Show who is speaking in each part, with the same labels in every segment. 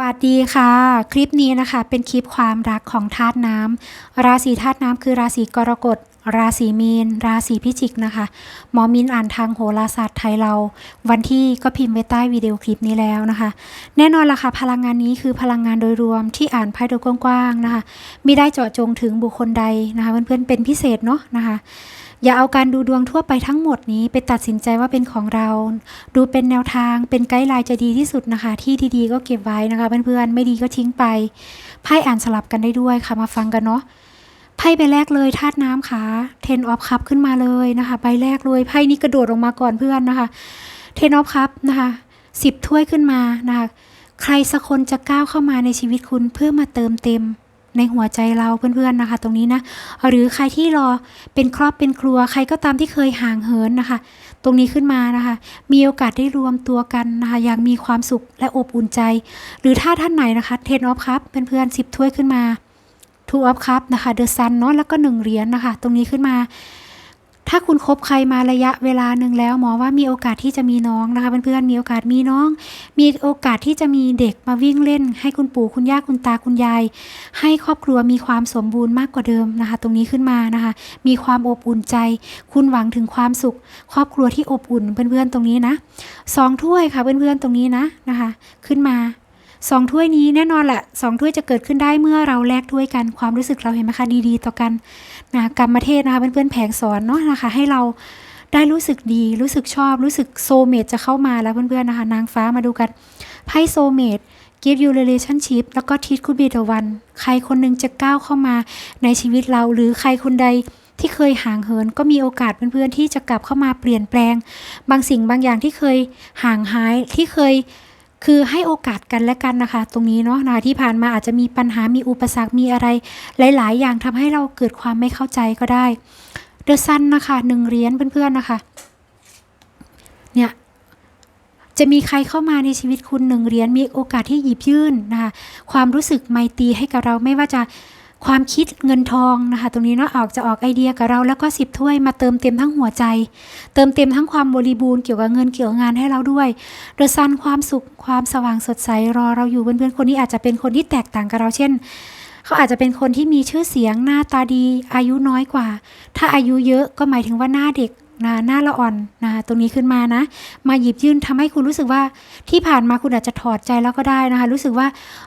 Speaker 1: วัสดีค่ะ คลิปนี้นะคะเป็นคลิปความรักของธาตุน้ำราศีธาตุน้ำคือราศีกรกฎ ราศีมีน ราศีพิจิกนะคะหมอมินอ่านทางโหราศาสตร์ไทยเรา วันที่ก็พิมพ์ไว้ใต้วิดีโอคลิปนี้แล้วนะคะ แน่นอนละค่ะพลังงานนี้คือพลังงานโดยรวมที่อ่านไพ่โดยกว้างๆนะคะไม่ได้เจาะจงถึงบุคคลใดนะคะเพื่อนๆเป็นพิเศษเนาะนะคะ อย่าเอาการดูดวงทั่วไปทั้งหมดนี้ไปตัดสินใจว่าเป็นของเรา ดูเป็นแนวทางเป็นไกด์ไลน์จะดีที่สุดนะคะ ที่ดีๆก็เก็บไว้นะคะเพื่อนๆไม่ดีก็ทิ้งไปไพ่อ่านสลับกันได้ด้วยค่ะมาฟังกันเนาะไพ่ใบแรกเลยธาตุน้ำค่ะ Ten of Cup ขึ้นมาเลยนะคะใบแรกเลยไพ่นี้กระโดดลงมาก่อนเพื่อนนะคะ Ten of Cup นะคะสิบถ้วยขึ้นมานะคะใครสักคนจะก้าวเข้ามาในชีวิตคุณเพื่อมาเติมเต็ม ในหัวใจเราเพื่อนๆนะคะ ตรงนี้นะหรือใครที่รอเป็นครอบเป็นครัว ใครก็ตามที่เคยห่างเหินนะคะ ตรงนี้ขึ้นมานะคะ มีโอกาสได้รวมตัวกันนะคะอย่างมีความสุขและอบอุ่นใจ หรือถ้าท่านไหนนะคะเทนออฟครับเพื่อนๆสิบถ้วยขึ้นมาทูออฟครับนะคะเดอะซันเนาะแล้วก็หนึ่งเหรียญนะคะ ตรงนี้ขึ้นมา ถ้าคุณคบใครมาระยะเวลาหนึ่งแล้ว หมอว่ามีโอกาสที่จะมีน้องนะคะเพื่อนๆมีโอกาสมีน้อง มีโอกาสที่จะมีเด็กมาวิ่งเล่น ให้คุณปู่คุณย่าคุณตาคุณยาย ให้ครอบครัวมีความสมบูรณ์มากกว่าเดิมนะคะ ตรงนี้ขึ้นมานะคะ มีความอบอุ่นใจ คุณหวังถึงความสุข ครอบครัวที่อบอุ่นเพื่อนๆตรงนี้นะสองถ้วยค่ะเพื่อนๆตรงนี้นะนะคะ ขึ้นมาสองถ้วยนี้แน่นอนแหละสองถ้วยจะเกิดขึ้นได้เมื่อเราแลกถ้วยกันความรู้สึกเราเห็นไหมคะดี ๆ ต่อกัน นะกรรมเทศนะคะเพื่อนๆแผงสอนเนาะนะคะ ให้เราได้รู้สึกดีรู้สึกชอบ รู้สึกโซเมตจะเข้ามาแล้วเพื่อนๆนะคะ นางฟ้ามาดูกันไพ่โซเมต give you relationship แล้วก็ teach could be the one ใครคนหนึงจะก้าวเข้ามาในชีวิตเรา หรือใครคนใดที่เคยห่างเหิน ก็มีโอกาสเพื่อนๆที่จะกลับเข้ามาเปลี่ยนแปลง บางสิ่งบางอย่างที่เคยห่างหายที่เคย คือให้โอกาสกันและกันนะคะ ตรงนี้เนาะนะที่ผ่านมาอาจจะมีปัญหามีอุปสรรคมีอะไร หลาย ๆ อย่างทำให้เราเกิดความไม่เข้าใจก็ได้เดอะซันนะคะหนึ่งเหรียญเพื่อน ๆ นะคะ เนี่ยจะมีใครเข้ามาในชีวิตคุณหนึ่งเหรียญมีโอกาสที่หยิบยื่นนะคะความรู้สึกไมตรีให้กับเราไม่ว่าจะ ความคิดเงินทองนะคะตรงนี้เนาะออกจะออกไอเดียกับเราแล้วก็สิบถ้วยมาเติมเต็มทั้งหัวใจ เติมเต็มทั้งความบริบูรณ์เกี่ยวกับเงินเกี่ยวกับงานให้เราด้วยเดอะซันความสุขความสว่างสดใสรอเราอยู่เพื่อนๆคนนี้อาจจะเป็นคนที่แตกต่างกับเราเช่นเขาอาจจะเป็นคนที่มีชื่อเสียงหน้าตาดี อายุน้อยกว่า ถ้าอายุเยอะก็หมายถึงว่าหน้าเด็กนะหน้าละอ่อนนะตรงนี้ขึ้นมานะ มาหยิบยื่นทำให้คุณรู้สึกว่าที่ผ่านมาคุณอาจจะถอดใจแล้วก็ได้นะคะ รู้สึกว่า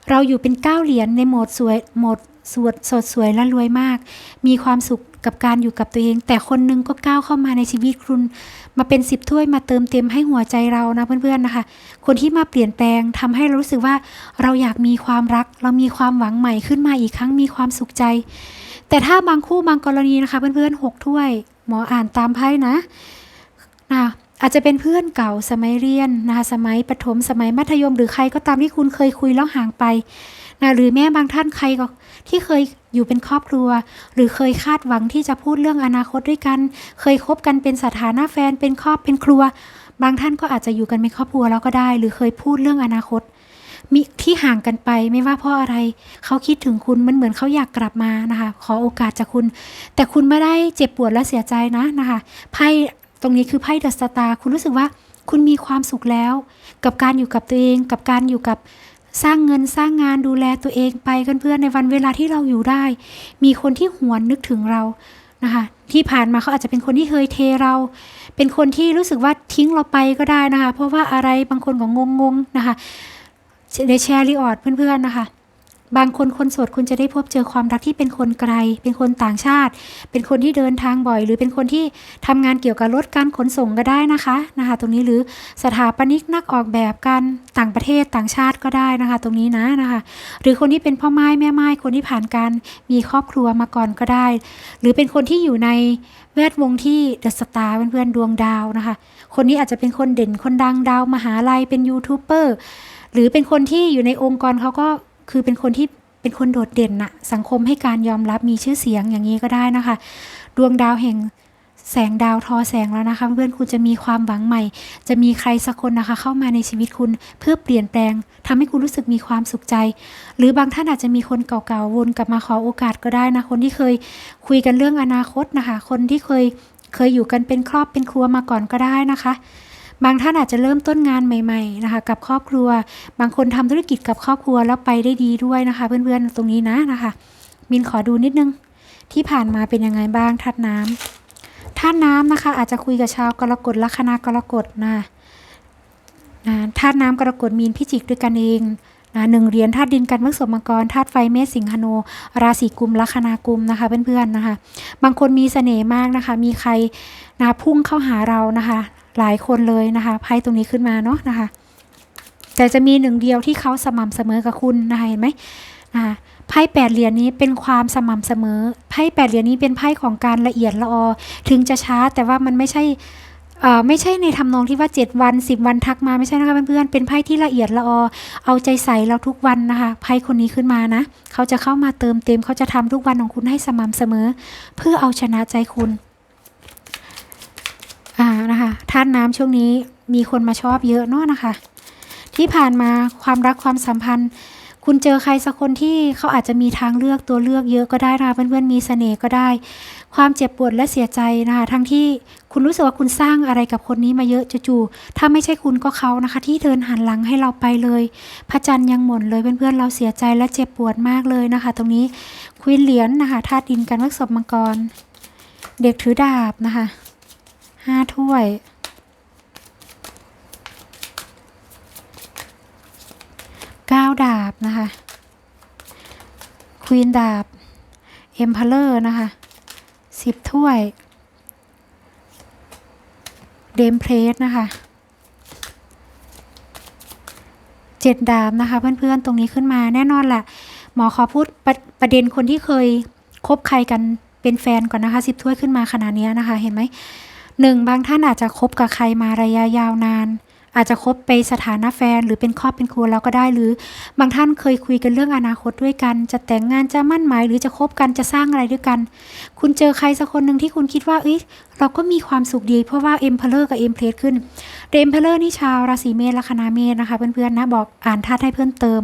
Speaker 1: เราอยู่เป็นก้าเหรียญในโหมดสวยโหมด สวดสดสวยและรวยมาก มีความสุขกับการอยู่กับตัวเอง แต่คนหนึงก็ก้าวเข้ามาในชีวิตคุณ มาเป็นสิบถ้วยมาเติมเต็มให้หัวใจเรานะเพื่อนๆนะคะ คนที่มาเปลี่ยนแปลงทำให้เรารู้สึกว่าเราอยากมีความรัก เรามีความหวังใหม่ขึ้นมาอีกครั้งมีความสุขใจ แต่ถ้าบางคู่บางกรณีนะคะเพื่อนๆหกถ้วย หมออ่านตามไพ่นะนะอาจจะเป็นเพื่อนเก่าสมัยเรียนนะคะสมัยประถมสมัยมัธยมหรือใครก็ตามที่คุณเคยคุยแล้วห่างไปนะหรือแม้บางท่านใครก็ ที่เคยอยู่เป็นครอบครัว หรือเคยคาดหวังที่จะพูดเรื่องอนาคตด้วยกัน เคยคบกันเป็นสถานะแฟนเป็นครอบเป็นครัว บางท่านก็อาจจะอยู่กันเป็นครอบครัวแล้วก็ได้ หรือเคยพูดเรื่องอนาคตมีที่ห่างกันไปไม่ว่าเพราะอะไร เขาคิดถึงคุณมันเหมือนเขาอยากกลับมานะคะ ขอโอกาสจากคุณ แต่คุณไม่ได้เจ็บปวดและเสียใจนะนะคะไพ่ตรงนี้คือไพ่เดอะสตาร์คุณรู้สึกว่าคุณมีความสุขแล้ว กับการอยู่กับตัวเอง กับการอยู่กับ สร้างเงินสร้างงานดูแลตัวเองไปกันเพื่อนในวันเวลาที่เราอยู่ได้ มีคนที่หวนนึกถึงเรานะคะที่ผ่านมาเขาอาจจะเป็นคนที่เคยเทเรา เป็นคนที่รู้สึกว่าทิ้งเราไปก็ได้นะคะ เพราะว่าอะไรบางคนก็งงๆนะคะเดชแชร์รีออดเพื่อนๆนะคะ บางคนคนโสดคุณจะได้พบเจอความรักที่เป็นคนไกล เป็นคนต่างชาติ เป็นคนที่เดินทางบ่อย หรือเป็นคนที่ทำงานเกี่ยวกับรถการขนส่งก็ได้นะคะนะคะตรงนี้หรือสถาปนิกนักออกแบบการต่างประเทศต่างชาติก็ได้นะคะ ตรงนี้นะนะคะ หรือคนที่เป็นพ่อไม้แม่ไม้คนที่ผ่านการมีครอบครัวมาก่อนก็ได้ หรือเป็นคนที่อยู่ในแวดวงที่เดอะสตาร์เพื่อนๆดวงดาวนะคะ คนนี้อาจจะเป็นคนเด่นคนดังดาวมหาลัยเป็นยูทูบเบอร์หรือเป็นคนที่อยู่ในองค์กรเขาก็ คือเป็นคนที่เป็นคนโดดเด่นน่ะสังคมให้การยอมรับมีชื่อเสียงอย่างนี้ก็ได้นะคะ ดวงดาวแห่งแสงดาวทอแสงแล้วนะคะเพื่อนคุณจะมีความหวังใหม่ จะมีใครสักคนนะคะ เข้ามาในชีวิตคุณเพื่อเปลี่ยนแปลงทำให้คุณรู้สึกมีความสุขใจ หรือบางท่านอาจจะมีคนเก่าๆวนกลับมาขอโอกาสก็ได้นะคนที่เคยคุยกันเรื่องอนาคตนะคะ คนที่เคยเคยอยู่กันเป็นครอบเป็นครัวมาก่อนก็ได้นะคะ บางท่านอาจจะเริ่มต้นงานใหม่ ๆนะคะ กับครอบครัว บางคนทำธุรกิจกับครอบครัวแล้วไปได้ดีด้วยนะคะ เพื่อนๆตรงนี้นะนะคะมินขอดูนิดนึง ที่ผ่านมาเป็นยังไงบ้างธาตุน้ำธาตุน้ำนะคะ อาจจะคุยกับชาวกรกฎลัคนากรกฎนะนะธาตุน้ำกรกฎมีนพิจิกด้วยกันเองนะหนึ่งเหรียญธาตุดินกันเมื่อสมมังกรธาตุไฟเมษสิงหโน ราศีกุมลัคนากุมนะคะเพื่อนๆนะคะ บางคนมีเสน่ห์มากนะคะ มีใครนะพุ่งเข้าหาเรานะคะ หลายคนเลยนะคะไพ่ตรงนี้ขึ้นมาเนาะนะคะ แต่จะมีหนึ่งเดียวที่เขาสม่ำเสมอกับคุณนะคะเห็นไหมนะคะไพ่แปดเหรียญนี้เป็นความสม่ำเสมอไพ่แปดเหรียญนี้เป็นไพ่ของการละเอียดละออ ถึงจะช้าแต่ว่ามันไม่ใช่เอ่อไม่ใช่ในทำนองที่ว่า 7 วัน 10 วันทักมาไม่ใช่นะคะเพื่อนๆเป็นไพ่ที่ละเอียดละออ เอาใจใส่เราทุกวันนะคะไพ่คนนี้ขึ้นมานะ เขาจะเข้ามาเติมเต็มเขาจะทำทุกวันของคุณให้สม่ำเสมอ เพื่อเอาชนะใจคุณ อ่านะคะท่านน้ำช่วงนี้มีคนมาชอบเยอะเนาะนะคะ ที่ผ่านมาความรักความสัมพันธ์ คุณเจอใครสักคนที่เขาอาจจะมีทางเลือกตัวเลือกเยอะก็ได้นะคะเพื่อนๆมีเสน่ห์ก็ได้ ความเจ็บปวดและเสียใจนะคะทั้งที่คุณรู้สึกว่าคุณสร้างอะไรกับคนนี้มาเยอะจู่ๆถ้าไม่ใช่คุณก็เขานะคะ ที่เดินหันหลังให้เราไปเลย พระจันทร์ยังหม่นเลยเพื่อนๆเราเสียใจและเจ็บปวดมากเลยนะคะ ตรงนี้ควีนเหรียญนะคะธาตุดินกันวักศพมังกร เด็กถือดาบนะคะ ห้าถ้วย เก้าดาบนะคะ ควีนดาบ เอ็มพลเลอร์นะคะสิบถ้วย เดมเพลสนะคะเจ็ดดาบนะคะ เพื่อนๆตรงนี้ขึ้นมาแน่นอนแหละหมอขอพูดประประเด็นคนที่เคยคบใครกันเป็นแฟนก่อนนะคะสิบถ้วยขึ้นมาขนาดนี้นะคะ เห็นไหม หนึ่งบางท่านอาจจะคบกับใครมาระยะยาวนาน อาจจะคบไปสถานะแฟนหรือเป็นครอบเป็นครัวแล้วก็ได้หรือ บางท่านเคยคุยกันเรื่องอนาคตด้วยกัน จะแต่งงานจะมั่นหมาย หรือจะคบกันจะสร้างอะไรด้วยกัน คุณเจอใครสักคนหนึ่งที่คุณคิดว่าเอ้ยเราก็มีความสุขดี เพราะว่าเอ็มเพลเลอร์กับเอ็มเพลสขึ้นเอ็มเพลเลอร์นี่ชาวราศีเมษลัคนาเมษนะคะเพื่อนๆนะบอกอ่านธาตุให้เพิ่มเติม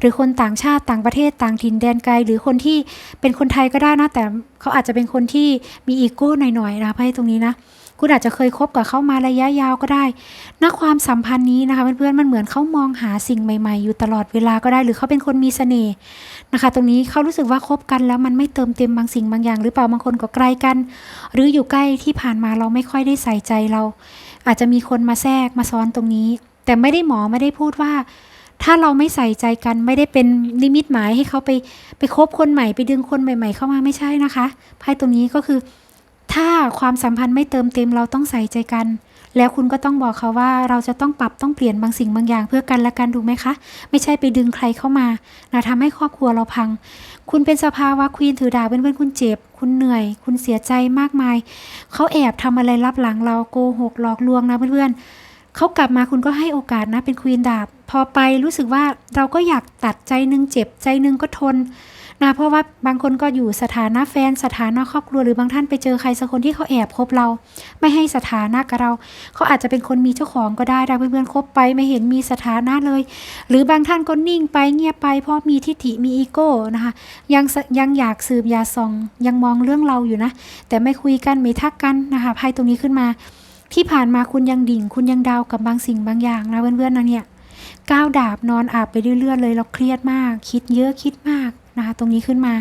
Speaker 1: หรือคนต่างชาติต่างประเทศต่างถิ่นแดนไกล หรือคนที่เป็นคนไทยก็ได้นะแต่เขาอาจจะเป็นคนที่มีอีโก้หน่อยๆนะไพ่ตรงนี้นะ คุณอาจจะเคยคบกับเขามาระยะยาวก็ได้นักความสัมพันธ์นี้นะคะเพื่อนๆมันเหมือนเขามองหาสิ่งใหม่ ๆ อยู่ตลอดเวลาก็ได้ หรือเขาเป็นคนมีเสน่ห์นะคะ ตรงนี้เขารู้สึกว่าคบกันแล้วมันไม่เติมเต็มบางสิ่งบางอย่าง หรือเปล่าบางคนก็ไกลกัน หรืออยู่ใกล้ที่ผ่านมาเราไม่ค่อยได้ใส่ใจเรา อาจจะมีคนมาแทรกมาซ้อนตรงนี้ แต่ไม่ได้หมอไม่ได้พูดว่าถ้าเราไม่ใส่ใจกันไม่ได้เป็นนิมิตหมายให้เขาไปไปคบคนใหม่ไปดึงคนใหม่ ๆ เข้ามาไม่ใช่นะคะไพ่ตรงนี้ก็คือ ถ้าความสัมพันธ์ไม่เติมเต็มเราต้องใส่ใจกัน แล้วคุณก็ต้องบอกเขาว่าเราจะต้องปรับต้องเปลี่ยนบางสิ่งบางอย่างเพื่อกันและกันถูกไหมคะ ไม่ใช่ไปดึงใครเข้ามานะทำให้ครอบครัวเราพัง คุณเป็นสภาวะควีนถือดาบเพื่อนๆคุณเจ็บ คุณเหนื่อย คุณเสียใจมากมาย เขาแอบทำอะไรลับหลังเราโกหกหลอกลวงนะเพื่อนๆเขากลับมาคุณก็ให้โอกาสนะเป็นควีนดาบ พอไปรู้สึกว่าเราก็อยากตัดใจหนึงเจ็บใจหนึงก็ทน นะเพราะว่าบางคนก็อยู่สถานะแฟนสถานะครอบครัวหรือบางท่านไปเจอใครสักคนที่เขาแอบคบเรา ไม่ให้สถานะกับเรา เขาอาจจะเป็นคนมีเจ้าของก็ได้นะเพื่อนๆคบไปไม่เห็นมีสถานะเลย หรือบางท่านก็นิ่งไปเงียบไปเพราะมีทิฐิมีอีโก้นะคะยังยังอยากสืบอยากส่องยังมองเรื่องเราอยู่นะ แต่ไม่คุยกันไม่ทักกันนะคะไพ่ตรงนี้ขึ้นมา ที่ผ่านมาคุณยังดิ่ง คุณยังดาวกับบางสิ่งบางอย่างนะเพื่อนๆนะเนี่ยก้าวดาบนอนอาบไปเรื่อยๆเลยเราเครียดมาก คิดเยอะคิดมาก นะคะ ตรงนี้ขึ้นมา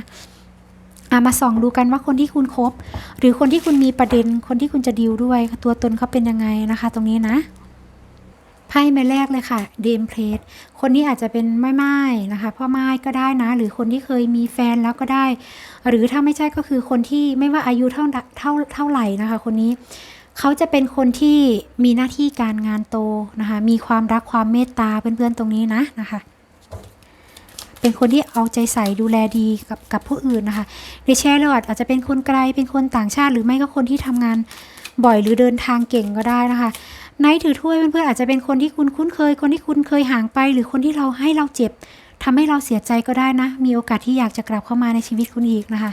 Speaker 1: อามาส่องดูกันว่าคนที่คุณคบ หรือคนที่คุณมีประเด็นคนที่คุณจะดิวด้วย ตัวตนเขาเป็นยังไงนะคะ ตรงนี้นะไพ่ใบแรกเลยค่ะเดมเพลทคนนี้อาจจะเป็นไม่ไม้นะคะพ่อไม้ก็ได้นะ หรือคนที่เคยมีแฟนแล้วก็ได้ หรือถ้าไม่ใช่ก็คือคนที่ไม่ว่าอายุเท่าเท่าเท่าไหร่นะคะ คนนี้เขาจะเป็นคนที่มีหน้าที่การงานโตนะคะ มีความรักความเมตตาเพื่อนๆตรงนี้นะนะคะ เป็นคนที่เอาใจใส่ดูแลดีกับกับผู้อื่นนะคะในแชร์เราอาจจะเป็นคนไกลเป็นคนต่างชาติ หรือไม่ก็คนที่ทำงานบ่อยหรือเดินทางเก่งก็ได้นะคะไนท์ถือถ้วยเพื่อนๆอาจจะเป็นคนที่คุณคุ้นเคย คนที่คุณเคยห่างไป หรือคนที่เราให้เราเจ็บทำให้เราเสียใจก็ได้นะ มีโอกาสที่อยากจะกลับเข้ามาในชีวิตคุณอีกนะคะ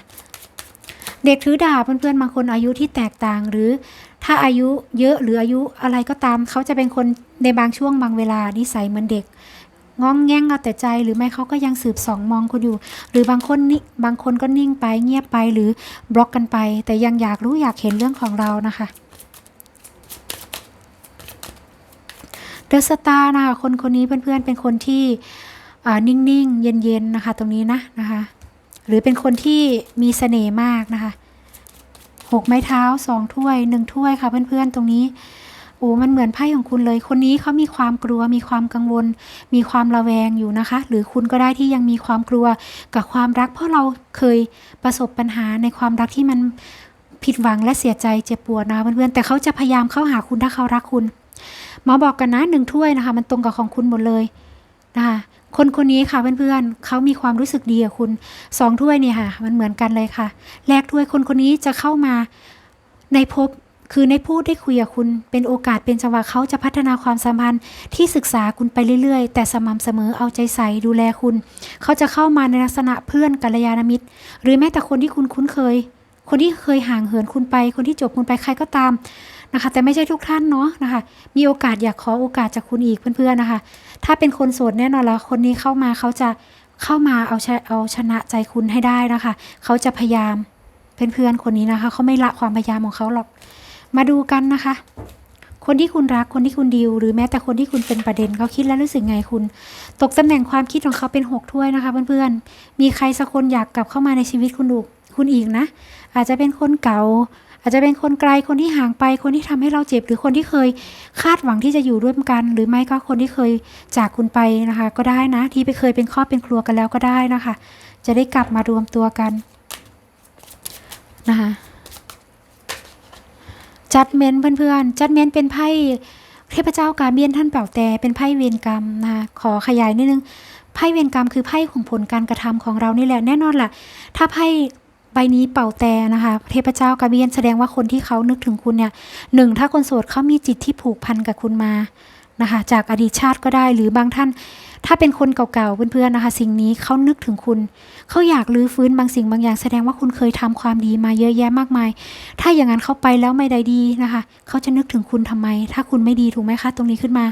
Speaker 1: เด็กถือดาบเพื่อนๆบางคนอายุที่แตกต่างหรือถ้าอายุเยอะหรืออายุอะไรก็ตาม เขาจะเป็นคนในบางช่วงบางเวลานิสัยเหมือนเด็ก งองแงงเอาแต่ใจหรือไม่เขาก็ยังสืบสองมองคุณอยู่ หรือบางคนนี่บางคนก็นิ่งไปเงียบไปหรือบล็อกกันไป แต่ยังอยากรู้อยากเห็นเรื่องของเรานะคะเดอะสตาร์นะคะคนคนนี้เพื่อนๆเป็นคนที่อ่านิ่งๆ เย็นๆนะคะ ตรงนี้นะนะคะหรือเป็นคนที่มีเสน่ห์มากนะคะหกไม้เท้าสองถ้วยหนึ่งถ้วยค่ะเพื่อนๆตรงนี้ โอ้มันเหมือนไพ่ของคุณเลย คนนี้เขามีความกลัว มีความกังวล มีความระแวงอยู่นะคะ หรือคุณก็ได้ที่ยังมีความกลัวกับความรัก เพราะเราเคยประสบปัญหาในความรักที่มันผิดหวังและเสียใจเจ็บปวดนะเพื่อนๆแต่เขาจะพยายามเข้าหาคุณถ้าเขารักคุณหมอบอกกันนะหนึ่งถ้วยนะคะ มันตรงกับของคุณหมดเลยนะคะคนคนนี้ค่ะเพื่อนๆเขามีความรู้สึกดีกับคุณสองถ้วยเนี่ยค่ะ มันเหมือนกันเลยค่ะแลกถ้วยคนคนนี้จะเข้ามาในภพ คือในพูดได้คุยกับคุณ เป็นโอกาสเป็นจังหวะเขาจะพัฒนาความสัมพันธ์ที่ศึกษาคุณไปเรื่อยๆ แต่สม่ำเสมอเอาใจใส่ดูแลคุณ เขาจะเข้ามาในลักษณะเพื่อนกัลยาณมิตร หรือแม้แต่คนที่คุณคุ้นเคย คนที่เคยห่างเหินคุณไป คนที่จบคุณไปใครก็ตามนะคะ แต่ไม่ใช่ทุกท่านเนาะนะคะ มีโอกาสอยากขอโอกาสจากคุณอีกเพื่อนๆนะคะ ถ้าเป็นคนโสดแน่นอนแล้วคนนี้เข้ามาเขาจะเข้ามาเอาชเอาชนะใจคุณให้ได้นะคะ เขาจะพยายามเพื่อนๆคนนี้นะคะเขาไม่ละความพยายามของเขาหรอก มาดูกันนะคะ คนที่คุณรักคนที่คุณดีลหรือแม้แต่คนที่คุณเป็นประเด็นเขาคิดแล้วรู้สึกไงคุณ ตกตำแหน่งความคิดของเขาเป็นหกถ้วยนะคะเพื่อนๆมีใครสักคนอยากกลับเข้ามาในชีวิตคุณดูคุณอีกนะ อาจจะเป็นคนเก่า อาจจะเป็นคนไกลคนที่ห่างไปคนที่ทำให้เราเจ็บ หรือคนที่เคยคาดหวังที่จะอยู่ร่วมกัน หรือไม่ก็คนที่เคยจากคุณไปนะคะ ก็ได้นะ ที่ไปเคยเป็นครอบเป็นครัวกันแล้วก็ได้นะคะ จะได้กลับมารวมตัวกันนะคะ จัดเมนเพื่อนๆ จัดเมนเป็นไพ่เทพเจ้ากาเบียนท่านเป่าแต่เป็นไพ่เวรกรรมนะคะขอขยายนิดนึงไพ่เวรกรรมคือไพ่ของผลการกระทำของเรานี่แหละแน่นอนแหละถ้าไพ่ใบนี้เป่าแต่นะคะ เทพเจ้ากาเบียนแสดงว่าคนที่เขานึกถึงคุณเนี่ยหนึ่งถ้าคนโสดเขามีจิตที่ผูกพันกับคุณมานะคะ จากอดีตชาติก็ได้หรือบางท่าน ถ้าเป็นคนเก่าๆเพื่อนๆนะคะ สิ่งนี้เขานึกถึงคุณ เขาอยากลื้อฟื้นบางสิ่งบางอย่างแสดงว่าคุณเคยทำความดีมาเยอะแยะมากมาย ถ้าอย่างนั้นเขาไปแล้วไม่ได้ดีนะคะ เขาจะนึกถึงคุณทำไม ถ้าคุณไม่ดีถูกไหมคะ ตรงนี้ขึ้นมา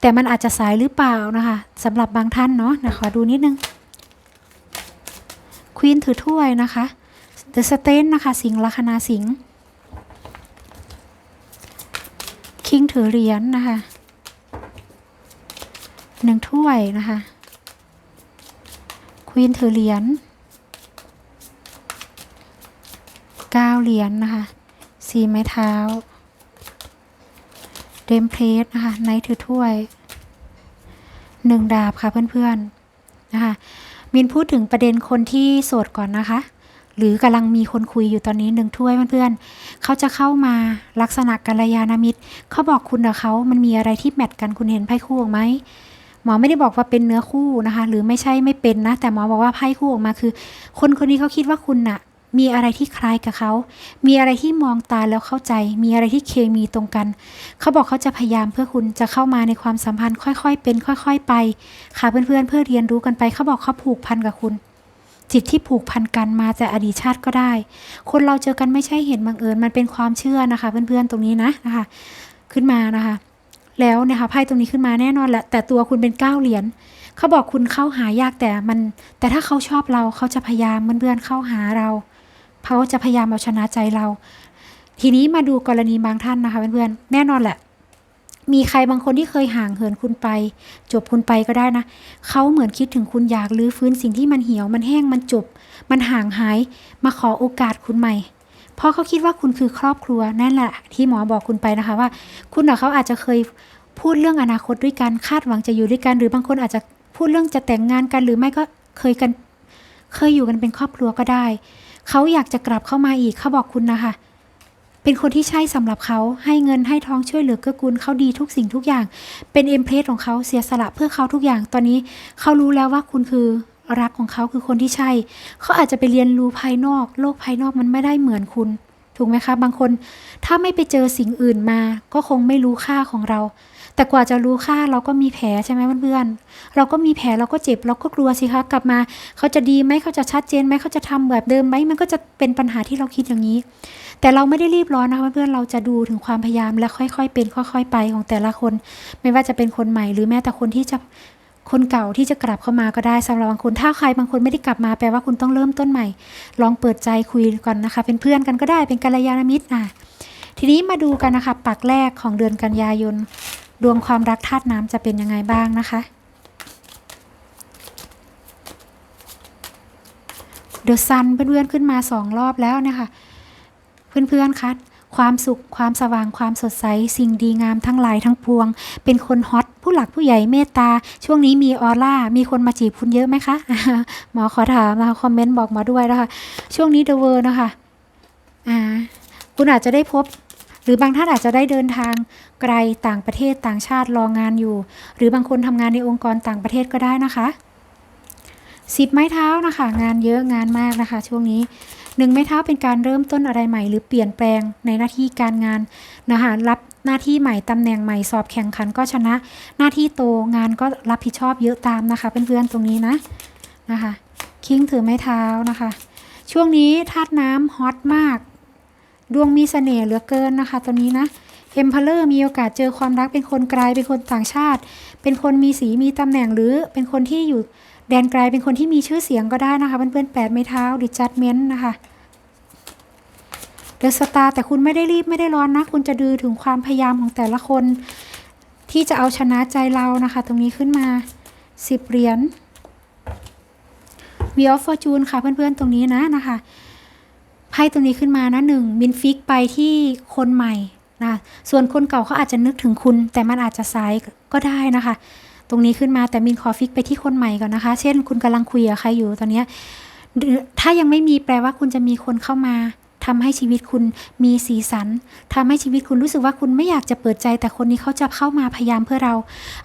Speaker 1: แต่มันอาจจะสายหรือเปล่านะคะสำหรับบางท่านเนาะนะขอดูนิดนึงควีนถือถ้วยนะคะเดอะสเตนนะคะ สิงห์ลัคนาสิงห์คิงถือเหรียญนะคะ หนึ่งถ้วยนะคะควีนถือเหรียญเก้าเหรียญนะคะสี่ไม้เท้าเดมเพลสนะคะไนท์ถือถ้วยหนึ่งดาบค่ะเพื่อนๆนะคะมินพูดถึงประเด็นคนที่โสดก่อนนะคะ หรือกำลังมีคนคุยอยู่ตอนนี้หนึ่งถ้วยเพื่อนๆเขาจะเข้ามาลักษณะกัลยาณมิตรเขาบอกคุณกับเขามันมีอะไรที่แมทกันคุณเห็นไพ่คู่ไหม หมอไม่ได้บอกว่าเป็นเนื้อคู่นะคะ หรือไม่ใช่ไม่เป็นนะ แต่หมอบอกว่าไพ่คู่ออกมาคือ คนคนนี้เขาคิดว่าคุณน่ะมีอะไรที่คล้ายกับเขา มีอะไรที่มองตาแล้วเข้าใจ มีอะไรที่เคมีตรงกัน เขาบอกเขาจะพยายามเพื่อคุณจะเข้ามาในความสัมพันธ์ ค่อยๆ เป็น ค่อย ๆ ไป ค่ะเพื่อนๆ เพื่อเรียนรู้กันไป เขาบอกเขาผูกพันกับคุณ จิตที่ผูกพันกันมาจากอดีตชาติก็ได้ คนเราเจอกันไม่ใช่เห็นบังเอิญ มันเป็นความเชื่อนะคะ เพื่อนๆ ตรงนี้นะนะคะ ขึ้นมานะคะ แล้วนี่ยค่ะไพ่ตรงนี้ขึ้นมาแน่นอนแหละแต่ตัวคุณเป็นเก้าเหรียญเขาบอกคุณเข้าหายากแต่มัน แต่ถ้าเขาชอบเราเขาจะพยายามเพื่อนๆเข้าหาเราเขาจะพยายามเอาชนะใจเรา ทีนี้มาดูกรณีบางท่านนะคะเพื่อนๆแน่นอนแหละ มีใครบางคนที่เคยห่างเหินคุณไป จบคุณไปก็ได้นะเขาเหมือนคิดถึงคุณอยากรื้อฟื้นสิ่งที่มันเหี่ยวมันแห้งมันจบ มันห่างหายมาขอโอกาสคุณใหม่ เพราะเขาคิดว่าคุณคือครอบครัวนั่นแหละที่หมอบอกคุณไปนะคะว่า คุณกับเขาอาจจะเคยพูดเรื่องอนาคตด้วยกันคาดหวังจะอยู่ด้วยกัน หรือบางคนอาจจะพูดเรื่องจะแต่งงานกัน หรือไม่ก็เคยกัน เคยอยู่กันเป็นครอบครัวก็ได้ เขาอยากจะกลับเข้ามาอีกเขาบอกคุณนะคะ เป็นคนที่ใช่สำหรับเขาให้เงินให้ท้องช่วยเหลือเกื้อกูลเขาดีทุกสิ่งทุกอย่าง เป็นเอ็มเพลสของเขาเสียสละเพื่อเขาทุกอย่างตอนนี้ เขารู้แล้วว่าคุณคือ รักของเขาคือคนที่ใช่ เขาอาจจะไปเรียนรู้ภายนอก โลกภายนอกมันไม่ได้เหมือนคุณ ถูกไหมคะ บางคนถ้าไม่ไปเจอสิ่งอื่นมา ก็คงไม่รู้ค่าของเรา แต่กว่าจะรู้ค่าเราก็มีแผลใช่ไหมเพื่อนๆเราก็มีแผลเราก็เจ็บเราก็กลัวสิคะกลับมา เขาจะดีไหมเขาจะชัดเจนไหมเขาจะทำแบบเดิมไหมมันก็จะเป็นปัญหาที่เราคิดอย่างนี้ แต่เราไม่ได้รีบร้อนนะคะเพื่อนๆเราจะดูถึงความพยายามและค่อยๆเป็นค่อย ๆ ไปของแต่ละคน ไม่ว่าจะเป็นคนใหม่หรือแม้แต่คนที่จะ คนเก่าที่จะกลับเข้ามาก็ได้สำหรับบางคนถ้าใครบางคนไม่ได้กลับมาแปลว่าคุณต้องเริ่มต้นใหม่ ลองเปิดใจคุยก่อนนะคะ เป็นเพื่อนกันก็ได้เป็นกัลยาณมิตรอะทีนี้มาดูกันนะคะปักแรกของเดือนกันยายนดวงความรักธาตุน้ำจะเป็นยังไงบ้างนะคะ เดอะซันเพื่อนๆขึ้นมาสองรอบแล้วนะคะ เพื่อนๆคะ ความสุข ความสว่างความสดใส สิ่งดีงามทั้งหลายทั้งปวง เป็นคนฮอตผู้หลักผู้ใหญ่เมตตา ช่วงนี้มีออร่า มีคนมาจีบคุณเยอะไหมคะ หมอขอถามนะคะคอมเมนต์บอกมาด้วยนะคะ ช่วงนี้เดอะเวอร์นะคะอ่าคุณอาจจะได้พบ หรือบางท่านอาจจะได้เดินทางไกลต่างประเทศต่างชาติรองานอยู่ หรือบางคนทำงานในองค์กรต่างประเทศก็ได้นะคะสิบไม้เท้านะคะ งานเยอะงานมากนะคะ ช่วงนี้ หนึ่งไม้เท้าเป็นการเริ่มต้นอะไรใหม่หรือเปลี่ยนแปลงในหน้าที่การงานนะคะรับหน้าที่ใหม่ตำแหน่งใหม่สอบแข่งขันก็ชนะ หน้าที่โตงานก็รับผิดชอบเยอะตามนะคะเพื่อนๆตรงนี้นะนะคะคิงถือไม้เท้านะคะ ช่วงนี้ธาตุน้ำฮอตมาก ดวงมีเสน่ห์เหลือเกินนะคะตัวนี้นะเอ็มพเลอร์มีโอกาสเจอความรักเป็นคนไกลเป็นคนต่างชาติ เป็นคนมีสีมีตำแหน่งหรือเป็นคนที่อยู่ แดนไกลเป็นคนที่มีชื่อเสียงก็ได้นะคะเพื่อนๆแปดไม้เท้าดิจัดเมนต์นะคะเดอะสตาร์แต่คุณไม่ได้รีบไม่ได้ร้อนนะ คุณจะดูถึงความพยายามของแต่ละคน ที่จะเอาชนะใจเรานะคะ ตรงนี้ขึ้นมาสิบเหรียญวีออฟฟอร์จูนค่ะเพื่อนๆตรงนี้นะนะคะไพ่ตัวนี้ขึ้นมานะหนึ่งมินฟิกไปที่คนใหม่นะส่วนคนเก่าเขาอาจจะนึกถึงคุณ แต่มันอาจจะสายก็ได้นะคะ ตรงนี้ขึ้นมาแต่มินขอฟิกไปที่คนใหม่ก่อนนะคะ เช่น คุณกำลังคุยกับใครอยู่ตอนเนี้ถ้ายังไม่มีแปลว่าคุณจะมีคนเข้ามาทำให้ชีวิตคุณมีสีสันทำให้ชีวิตคุณรู้สึกว่าคุณไม่อยากจะเปิดใจ แต่คนนี้เขาจะเข้ามาพยายามเพื่อเรา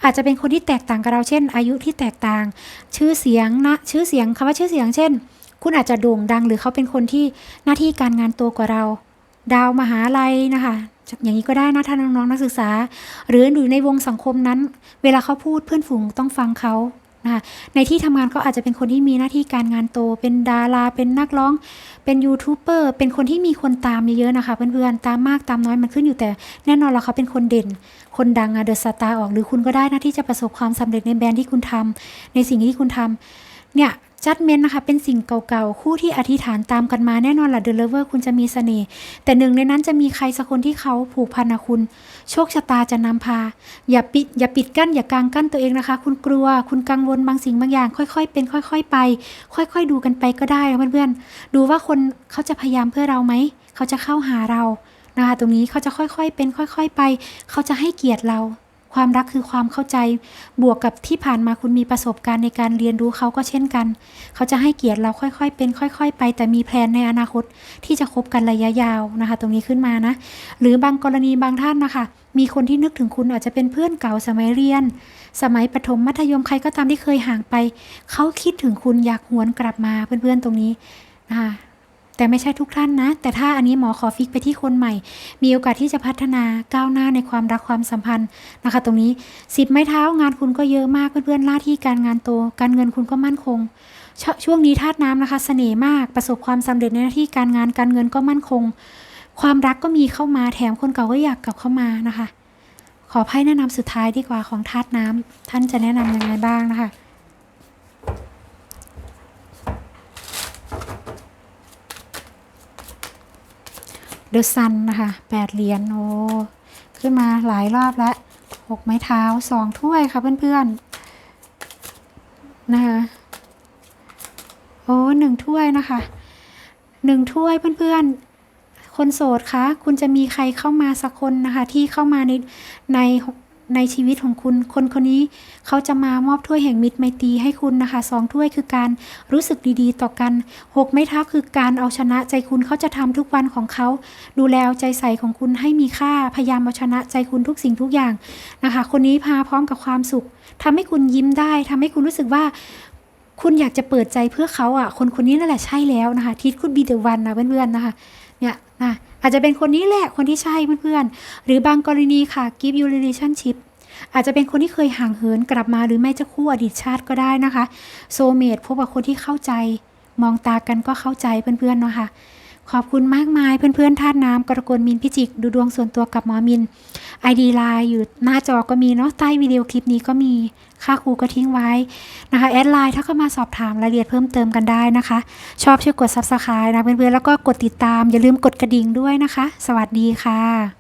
Speaker 1: อาจจะเป็นคนที่แตกต่างกับเรา เช่น อายุที่แตกต่าง ชื่อเสียงนะ ชื่อเสียงคำว่าชื่อเสียง เช่น คุณอาจจะโด่งดัง หรือเขาเป็นคนที่หน้าที่การงานโตกว่าเรา ดาวมหาลัยนะคะ อย่างนี้ก็ได้นะถ้านน้องๆนักศึกษา หรืออยู่ในวงสังคมนั้น เวลาเขาพูดเพื่อนฝูงต้องฟังเขานะคะในที่ทำงานเขาอาจจะเป็นคนที่มีหน้าที่การงานโต เป็นดารา เป็นนักร้อง เป็นยูทูบเบอร์ เป็นคนที่มีคนตามเยอะๆนะคะ เพื่อนๆ ตามมากตามน้อยมันขึ้นอยู่แต่แน่นอนแล้วเขาเป็นคนเด่น คนดังอะเดอะสตาร์ออก หรือคุณก็ได้นะที่จะประสบความสำเร็จในแบรนด์ที่คุณทำในสิ่งที่คุณทำเนี่ย จัดเมนนะคะเป็นสิ่งเก่าๆ คู่ที่อธิษฐานตามกันมาแน่นอนแหละเดลเวอร์คุณจะมีเสน่ห์แต่หนึ่งในนั้นจะมีใครสักคนที่เขาผูกพันกับคุณ โชคชะตาจะนำพา อย่าปิดอย่าปิดกั้นอย่ากางกั้นตัวเองนะคะ คุณกลัว คุณกังวลบางสิ่งบางอย่าง ค่อยๆ เป็น ค่อย ๆ ไป ค่อย ๆ ดูกันไปก็ได้เพื่อนๆดูว่าคนเขาจะพยายามเพื่อเราไหมเขาจะเข้าหาเรานะคะตรงนี้เขาจะค่อยๆเป็น ค่อย ๆ ไป เขาจะให้เกียรติเรา ความรักคือความเข้าใจ บวกกับที่ผ่านมาคุณมีประสบการณ์ในการเรียนรู้เขาก็เช่นกัน เขาจะให้เกียรติเราค่อยๆ เป็น ค่อย ๆ ไป แต่มีแพลนในอนาคตที่จะคบกันระยะยาวนะคะ ตรงนี้ขึ้นมานะ หรือบางกรณีบางท่านนะคะ มีคนที่นึกถึงคุณอาจจะเป็นเพื่อนเก่าสมัยเรียน สมัยประถมมัธยมใครก็ตามที่เคยห่างไป เขาคิดถึงคุณอยากหวนกลับมาเพื่อนๆตรงนี้นะคะ แต่ไม่ใช่ทุกท่านนะ แต่ถ้าอันนี้หมอขอฟิกไปที่คนใหม่ มีโอกาสที่จะพัฒนาก้าวหน้าในความรักความสัมพันธ์นะคะ ตรงนี้สิบไม้เท้างานคุณก็เยอะมากเพื่อนๆหน้าที่การงานโต การเงินคุณก็มั่นคงชช่วงนี้ธาตุน้ำนะคะเสน่ห์มากประสบความสำเร็จในหน้าที่การงานการเงินก็มั่นคง ความรักก็มีเข้ามาแถมคนเก่าก็อยากกลับเข้ามานะคะ ขอไพ่แนะนำสุดท้ายดีกว่าของธาตุน้ำท่านจะแนะนำยังไงบ้างนะคะ เดอะซันนะคะแปดเหรียญโอ้ขึ้นมาหลายรอบแล้วหกไม้เท้าสองถ้วยค่ะเพื่อนๆนะคะโอ้หนึ่งถ้วยนะคะหนึ่งถ้วยเพื่อนๆ คนโสดคะคุณจะมีใครเข้ามาสักคนนะคะ ที่เข้ามาในใน ในชีวิตของคุณ คนคนนี้เขาจะมามอบถ้วยแห่งมิตรไมตรีให้คุณนะคะสองถ้วยคือการรู้สึกดีๆ ต่อกันหกไม้เท้าคือการเอาชนะใจคุณเขาจะทำทุกวันของเขาดูแลใจใส่ของคุณให้มีค่าพยายามเอาชนะใจคุณทุกสิ่งทุกอย่างนะคะ คนนี้พาพร้อมกับความสุขทำให้คุณยิ้มได้ทำให้คุณรู้สึกว่าคุณอยากจะเปิดใจเพื่อเขาอะ คนคนนี้นั่นแหละใช่แล้วนะคะทิศคุณบีเดวันนะเพื่อนๆนะคะ เนี่ยนะอาจจะเป็นคนนี้แหละคนที่ใช่เพื่อนๆ หรือบางกรณีค่ะ give you relationship อาจจะเป็นคนที่เคยห่างเหินกลับมาหรือไม่จะคู่อดีตชาติก็ได้นะคะโซเมดพบกับคนที่เข้าใจ มองตากันก็เข้าใจเพื่อนๆเนาะค่ะ ขอบคุณมากมายเพื่อนๆท่าตุน้ำกรกฎมินพิจิก ดูดวงส่วนตัวกับหมอมิน ID ไลน์อยู่หน้าจอก็มีเนาะใต้วิดีโอคลิปนี้ก็มีค่าครูก็ทิ้งไว้นะคะแอดไลน์ถ้าเข้ามาสอบถามรายละเอียดเพิ่มเติมกันได้นะคะ ชอบช่วยกด Subscribe นะเพื่อนๆแล้วก็กดติดตามอย่าลืมกดกระดิ่งด้วยนะคะ สวัสดีค่ะ